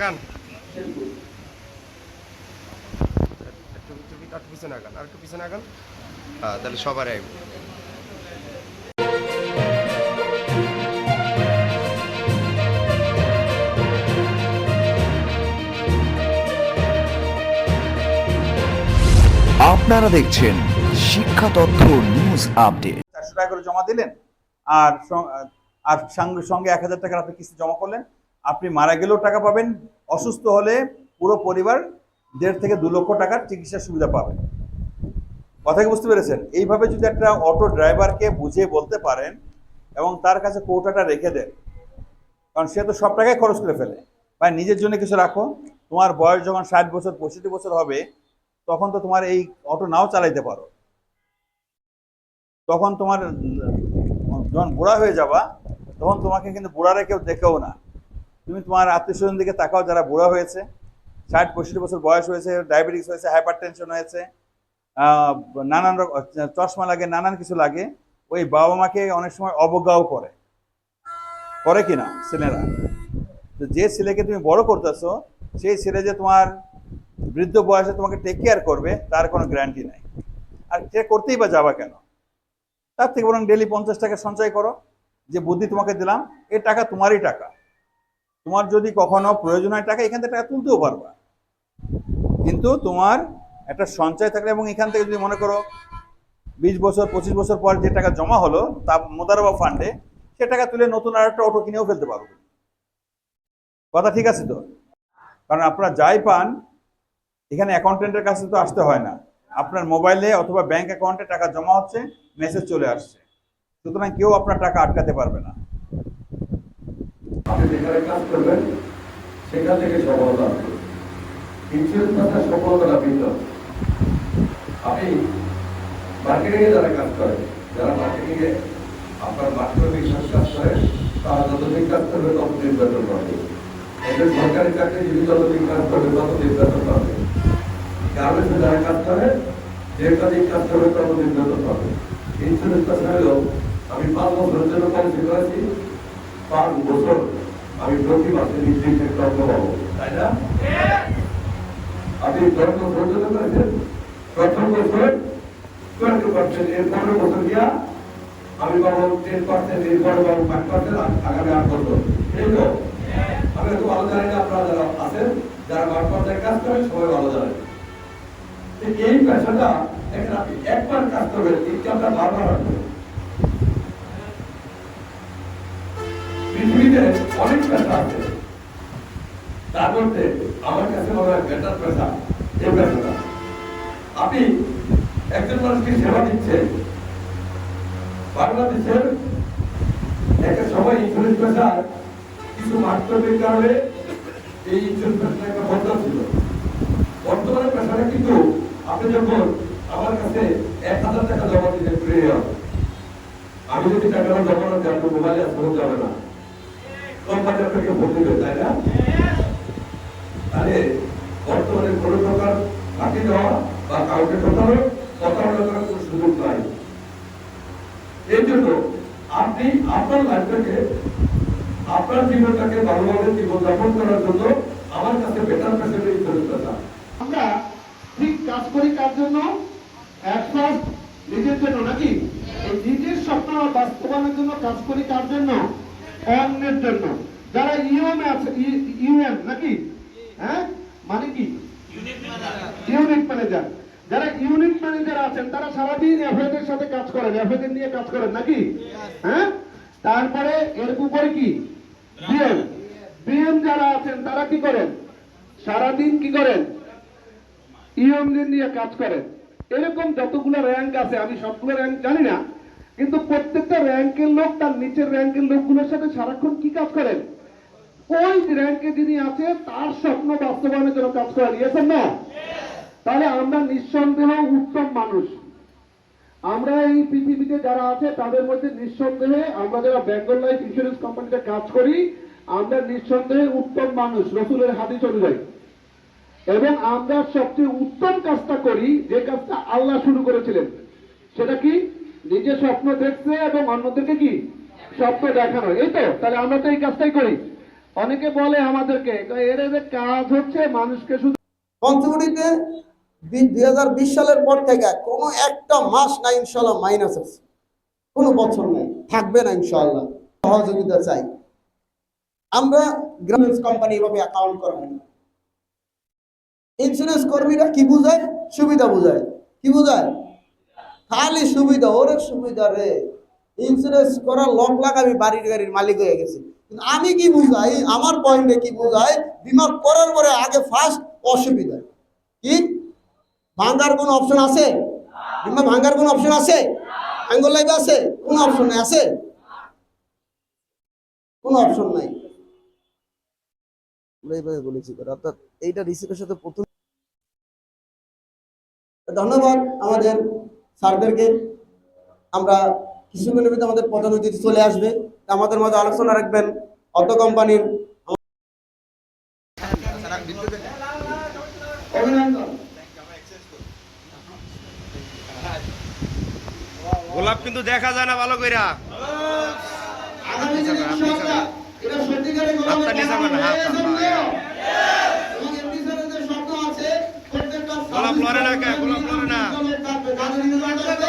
আগান একটু একটু একটু পিছনে আগান আর একটু পিছনে আগান। হ্যাঁ তাহলে সবার আইব। আপনারা দেখছেন শিক্ষা তথ্য নিউজ আপডেট। চারশো টাকা করে জমা দিলেন আর আর সঙ্গে সঙ্গে এক হাজার টাকার আপনি কিস্তি জমা করলেন। আপনি মারা গেলেও টাকা পাবেন, অসুস্থ হলে পুরো পরিবার দেড় থেকে দু লক্ষ টাকার চিকিৎসার সুবিধা পাবেন কথা কি বুঝতে পেরেছেন? এইভাবে যদি একটা অটো ড্রাইভারকে বুঝিয়ে বলতে পারেন এবং তার কাছে কৌটাটা রেখে দেন, কারণ সে তো সব টাকাই খরচ করে ফেলে। ভাই, নিজের জন্য কিছু রাখো। তোমার বয়স যখন ষাট বছর, পঁয়ষট্টি বছর হবে, তখন তো তোমার এই অটো নাও চালাইতে পারো। তখন তোমার, যখন বুড়া হয়ে যাবা, তখন তোমাকে কিন্তু বুড়ারা কেউ দেখেও না। তুমি তোমার আত্মীয় স্বজন দিকে তাকাও, যারা বুড়া হয়েছে, ষাট, পঁয়ষট্টি বছর বয়স হয়েছে, ডায়াবেটিস হয়েছে হাইপার টেনশন হয়েছে নানান চশমা লাগে, নানান কিছু লাগে, ওই বাবা মাকে অনেক সময় অবজ্ঞাও করে। করে কি না ছেলেরা? তো যে ছেলেকে তুমি বড় করতেছো, সেই ছেলে যে তোমার বৃদ্ধ বয়সে তোমাকে টেক কেয়ার করবে, তার কোনো গ্যারান্টি নাই। আর সে করতেই বা যাবা কেন? তার থেকে বরং ডেলি পঞ্চাশ টাকা সঞ্চয় করো, যে বুদ্ধি তোমাকে দিলাম এই টাকা তোমারই টাকা। তোমার যদি কখনো প্রয়োজন হয় টাকা, এখান থেকে টাকা তুলতেও পারবা। কিন্তু তোমার একটা সঞ্চয় থাকলে এবং এখান থেকে যদি মনে করো বিশ বছর, পঁচিশ বছর পর যে টাকা জমা হলো, তা মোদারবা ফান্ডে সে টাকা তুলে নতুন আর একটা অটো কিনেও ফেলতে পারবে কথা ঠিক আছে তো? কারণ আপনারা যাই পান, এখানে অ্যাকাউন্টেন্টের কাছে তো আসতে হয় না। আপনার মোবাইলে অথবা ব্যাংক অ্যাকাউন্টে টাকা জমা হচ্ছে মেসেজ চলে আসছে। সুতরাং কেউ আপনার টাকা আটকাতে পারবে না। আপনি যেখানে কাজ করবেন, সেখান থেকে সফলতা আসবে ইন্স্যুরেন্স কথা সফলতা ভিন্ন আপনি মার্কেটিং এ যারা কাজ করে, যারা মার্কেটিং এ আপনার মার্কেটিং বিশ্বাস কাজ করে, তারা যতদিন কাজ করবে, ততদিন বেতন পাবে। এদের সরকারি চাকরিজীবী যতদিন কাজ করবে, ততদিন বেতন পাবে। গার্মেন্টসে যারা কাজ করে দীর্ঘদিন কাজ করবে, ততদিন বেতন পাবে। ইন্স্যুরেন্স কথা হলো আমি পাঁচ বছরের জন্য পলিসি করেছি পাঁচ বছর আমি প্রতি মাসে নির্দিষ্ট অঙ্ক পাবো। তাই না? আপনি বছর জন্য করেছেন প্রথম বছর টোয়েন্টি পার্সেন্ট এর পনেরো বছর গিয়া আমি পাবো টেন পার্সেন্ট এরপরে পাবো ফাইভ পার্সেন্ট আগামী আট বছর। এই তো? আমি একটু ভালো জানি না, আপনারা যারা আছেন, যারা মাঠ পর্যায়ে কাজ করেন, সবাই ভালো জানেন। এই পেশাটা এখানে আপনি একবার কাজ করবেন ইনকামটা বারবার আসবে। পেশাটা আপনি একজন মানুষকে সেবা দিচ্ছেন বাংলাদেশের একটা সময় ইন্স্যুরেন্স পেশা কিছু মাধ্যমিক কারণে এই ইন্স্যুরেন্স বন্ধ ছিল। বর্তমানে পেশাটা কিন্তু আপনি যখন আমার কাছে এক হাজার টাকা জমা দিতে ফ্রি আমি যদি টাকাটা জমা না দিই আপনার মোবাইলে আসতে যাবে না। কোম্পানি আপনাকে ভোট দেবে, তাই না? তাহলে বর্তমানে কোনো প্রকার ফাঁকি দেওয়া বা কাউকে ঠকানো কথা করার কোনো সুযোগ নাই। এই জন্য আপনি আপনার লাইফটাকে, আপনার জীবনটাকে ভালোভাবে জীবনযাপন করার জন্য আমার কাছে বেটার ফ্যাসিলিটি চলে আসা আমরা ঠিক কাজ করি কার জন্য? at first নিজের জন্য নাকি? নিজের স্বপ্ন বাস্তবায়নের জন্য কাজ করি কার জন্য? অন্যের জন্য। যারা ইউএম আছে ইউএম নাকি? হ্যাঁ? মানে কি? Unit manager. যারা ইউনিট ম্যানেজার আছেন, তারা সারাদিন এফএদের সাথে কাজ করেন, এফএদের নিয়ে কাজ করেন নাকি? হ্যাঁ? তারপরে এর উপরে কি? বিএম। বিএম যারা আছেন, তারা কি করেন? সারাদিন কি করেন? ইউএমডি নিয়ে কাজ করেন। এরকম যতগুলো র্যাঙ্ক আছে, আমি সবগুলো র্যাঙ্ক জানি না কিন্তু প্রত্যেকটা র্যাঙ্কের লোক তার নিচের র্যাঙ্কের লোকগুলোর সাথে সারাক্ষণ কি কাজ করেন? ওই র্যাঙ্কে যিনি আছে তার স্বপ্ন বাস্তবায়নের জন্য কাজ করেন। ইয়েছেন না তাহলে আমরা নিঃসন্দেহ উত্তম মানুষ। আমরা এই পৃথিবীতে যারা আছে, তাদের মধ্যে নিঃসন্দেহে আমরা যারা বেঙ্গল লাইফ ইন্স্যুরেন্স কোম্পানিতে কাজ করি, আমরা নিঃসন্দেহে উত্তম মানুষ, রসুলের হাদিস অনুযায়ী। এবং আমরা সবচেয়ে উত্তম কাজটা করি, যে কাজটা আল্লাহ শুরু করেছিলেন। সেটা কি? নিজে স্বপ্ন দেখছে এবং অন্যদেরকে কি? স্বপ্ন দেখানো। এই তো, তাহলে আমরা তো এই কাজটাই করি। অনেকে বলে আমাদেরকে এর যে কাজ হচ্ছে মানুষকে শুধু পঞ্চমুড়িতে দুই সালের পর থেকে কোনো একটা মাস না ইনশাল্লাহ মাইনাস আছে। কোনো বছর নেই। থাকবে না ইনশাল্লাহ সহযোগিতা চাই। আমরা গ্রামীণ কোম্পানি এভাবে অ্যাকাউন্ট করাই না। ইন্স্যুরেন্স কর্মীরা কি বুঝায়? সুবিধা বুঝায়। কি বুঝায়? খালি সুবিধা ওরে সুবিধা রে। ইন্স্যুরেন্স করার লক আমি বাড়ির গাড়ির মালিক হয়ে গেছি। কিন্তু আমি কি বুঝাই, আমার পয়েন্টে কি বুঝাই, বিমা করার পরে আগে ফার্স্ট অসুবিধা। কি? ভাঙ্গার কোনো অপশন আছে? বিমা ভাঙ্গার কোনো অপশন আছে? আঙ্গুল লাইভ আছে? কোন অপশন নেই, আছে? কোনো অপশন নাই। এইভাবে বলেছি করে অর্থাৎ এইটা রিসিভের সাথে প্রথম ধন্যবাদ আমাদের স্যারদেরকে আমরা কিছুক্ষণের ভিতরে আমাদের প্রধান অতিথি চলে আসবে। আমাদের মাঝে আলোচনা রাখবেন অটো কোম্পানির গোলাপ কিন্তু দেখা যায় না ভালো কইরা। আগামী দিনে ইনশাআল্লাহ এটা সত্যিকারের গোলামের হাতটা করবেন, জায়গা হাতটা, হয়ে হ্যাঁ। যাবে। এবং এমডি স্যারের যে স্বপ্ন আছে, প্রত্যেকটা গোলাপ লড়ে না কে? গোলাপ লড়ে না। থাকবে, গানের নির্মাণ করবে।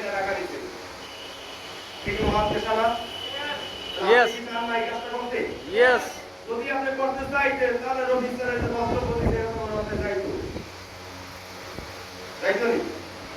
Yes. ইয়েস যদি আপনি করতে চাইতেন তাহলে রবি স্যারের যে বস্ত্র প্রতি চাইতো তাই তো?